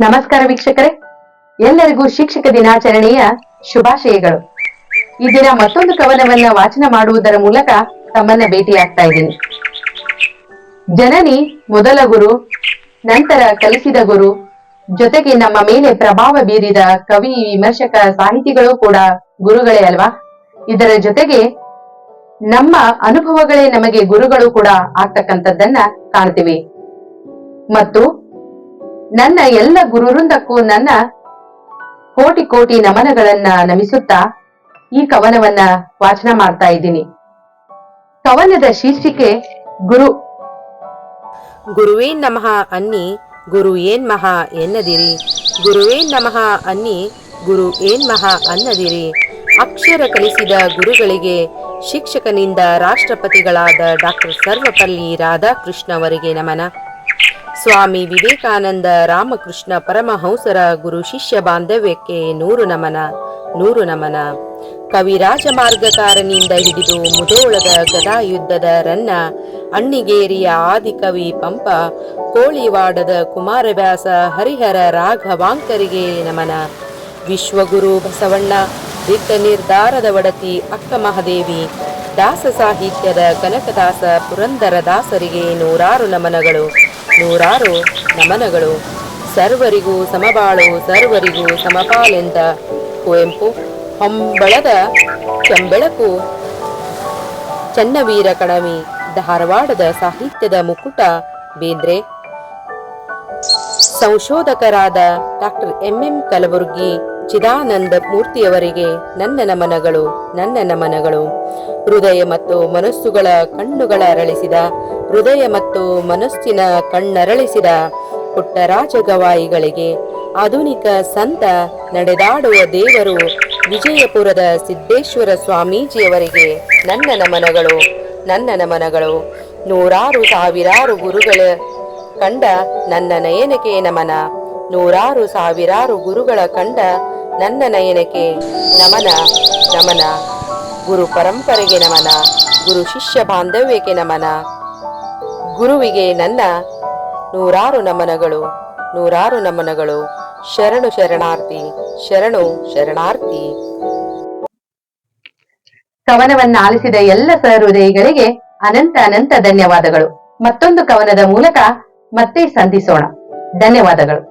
ನಮಸ್ಕಾರ ವೀಕ್ಷಕರೇ. ಎಲ್ಲರಿಗೂ ಶಿಕ್ಷಕ ದಿನಾಚರಣೆಯ ಶುಭಾಶಯಗಳು. ಈ ದಿನ ಮತ್ತೊಂದು ಕವನವನ್ನ ವಾಚನ ಮಾಡುವುದರ ಮೂಲಕ ತಮ್ಮನ್ನ ಭೇಟಿಯಾಗ್ತಾ ಇದ್ದೀನಿ. ಜನನಿ, ಮೊದಲ ಗುರು, ನಂತರ ಕಲಿಸಿದ ಗುರು, ಜೊತೆಗೆ ನಮ್ಮ ಮೇಲೆ ಪ್ರಭಾವ ಬೀರಿದ ಕವಿ, ವಿಮರ್ಶಕ, ಸಾಹಿತಿಗಳು ಕೂಡ ಗುರುಗಳೇ ಅಲ್ವಾ? ಇದರ ಜೊತೆಗೆ ನಮ್ಮ ಅನುಭವಗಳೇ ನಮಗೆ ಗುರುಗಳು ಕೂಡ ಆಗ್ತಕ್ಕಂಥದ್ದನ್ನ ಕಾಣ್ತೀವಿ. ಮತ್ತು ನನ್ನ ಎಲ್ಲ ಗುರುವೃಂದಕ್ಕೂ ನನ್ನ ಕೋಟಿ ಕೋಟಿ ನಮನಗಳನ್ನ ನಮಿಸುತ್ತಾ ಈ ಕವನವನ್ನ ವಾಚನ ಮಾಡ್ತಾ ಇದ್ದೀನಿ. ಕವನದ ಶೀರ್ಷಿಕೆ ಗುರು. ಗುರುವೇ ನಮಃ ಅನ್ನಿ, ಗುರು ಏನ್ ಮಹಾ ಎನ್ನದಿರಿ. ಗುರುವೇನ್ ನಮಃ ಅನ್ನಿ, ಗುರು ಏನ್ ಮಹಾ ಅನ್ನದಿರಿ. ಅಕ್ಷರ ಕಲಿಸಿದ ಗುರುಗಳಿಗೆ, ಶಿಕ್ಷಕನಿಂದ ರಾಷ್ಟ್ರಪತಿಗಳಾದ ಡಾಕ್ಟರ್ ಸರ್ವಪಲ್ಲಿ ರಾಧಾಕೃಷ್ಣ ಅವರಿಗೆ ನಮನ. ಸ್ವಾಮಿ ವಿವೇಕಾನಂದ ರಾಮಕೃಷ್ಣ ಪರಮಹಂಸರ ಗುರು ಶಿಷ್ಯ ಬಾಂಧವ್ಯಕ್ಕೆ ನೂರು ನಮನ ನೂರು ನಮನ. ಕವಿರಾಜ ಮಾರ್ಗಕಾರನಿಂದ ಹಿಡಿದು ಮುದೋಳದ ಗದಾಯುದ್ಧದ ರನ್ನ, ಅಣ್ಣಿಗೇರಿಯ ಆದಿಕವಿ ಪಂಪ, ಕೋಳಿವಾಡದ ಕುಮಾರವ್ಯಾಸ ಹರಿಹರ ರಾಘವಾಂಕರಿಗೆ ನಮನ. ವಿಶ್ವಗುರು ಬಸವಣ್ಣ, ದಿಟ್ಟ ನಿರ್ಧಾರದ ಒಡತಿ ಅಕ್ಕ ಮಹಾದೇವಿ, ದಾಸ ಸಾಹಿತ್ಯದ ಕನಕದಾಸ ಪುರಂದರ ದಾಸರಿಗೆ ನೂರಾರು ನಮನಗಳು. ನೂರಾರು ನಮನಗಳು. ಸರ್ವರಿಗೂ ಸಮಬಾಳು, ಸರ್ವರಿಗೂ ಸಮಪಾಲೆಂದ. ಕುವೆಂಪು, ಹೊಂಬಳದ ಕೆಂಬೆಳಕು. ಚನ್ನವೀರ ಕಣವಿ, ಧಾರವಾಡದ ಸಾಹಿತ್ಯದ ಮುಕುಟ, ಬೇಂದ್ರೆ. ಸಂಶೋಧಕರಾದ ಡಾಕ್ಟರ್ ಎಂಎಂ ಕಲಬುರ್ಗಿ, ಚಿದಾನಂದ ಮೂರ್ತಿಯವರಿಗೆ ನನ್ನ ನಮನಗಳು ನನ್ನ ನಮನಗಳು. ಹೃದಯ ಮತ್ತು ಮನಸ್ಸುಗಳ ಕಣ್ಣುಗಳ ಅರಳಿಸಿದ ಹೃದಯ ಮತ್ತು ಮನಸ್ಸಿನ ಕಣ್ಣರಳಿಸಿದ ಪುಟ್ಟರಾಜ ಗವಾಯಿಗಳಿಗೆ ಆಧುನಿಕ ಸಂತ ನಡೆದಾಡುವ ದೇವರು ವಿಜಯಪುರದ ಸಿದ್ದೇಶ್ವರ ಸ್ವಾಮೀಜಿಯವರಿಗೆ ನನ್ನ ನಮನಗಳು ನನ್ನ ನಮನಗಳು. ನೂರಾರು ಸಾವಿರಾರು ಗುರುಗಳ ಕಂಡ ನನ್ನ ನಯನಕ್ಕೆ ನಮನ. ನೂರಾರು ಸಾವಿರಾರು ಗುರುಗಳ ಕಂಡ ನನ್ನ ನಯನಕ್ಕೆ ನಮನ ನಮನ. ಗುರು ಪರಂಪರೆಗೆ ನಮನ. ಗುರು ಶಿಷ್ಯ ಬಾಂಧವ್ಯಕ್ಕೆ ನಮನ. ಗುರುವಿಗೆ ನನ್ನ ನೂರಾರು ನಮನಗಳು ನೂರಾರು ನಮನಗಳು. ಶರಣು ಶರಣಾರ್ಥಿ ಶರಣು ಶರಣಾರ್ಥಿ. ಕವನವನ್ನ ಆಲಿಸಿದ ಎಲ್ಲ ಸಹೃದಯಿಗಳಿಗೆ ಅನಂತ ಅನಂತ ಧನ್ಯವಾದಗಳು. ಮತ್ತೊಂದು ಕವನದ ಮೂಲಕ ಮತ್ತೆ ಸಂಧಿಸೋಣ. ಧನ್ಯವಾದಗಳು.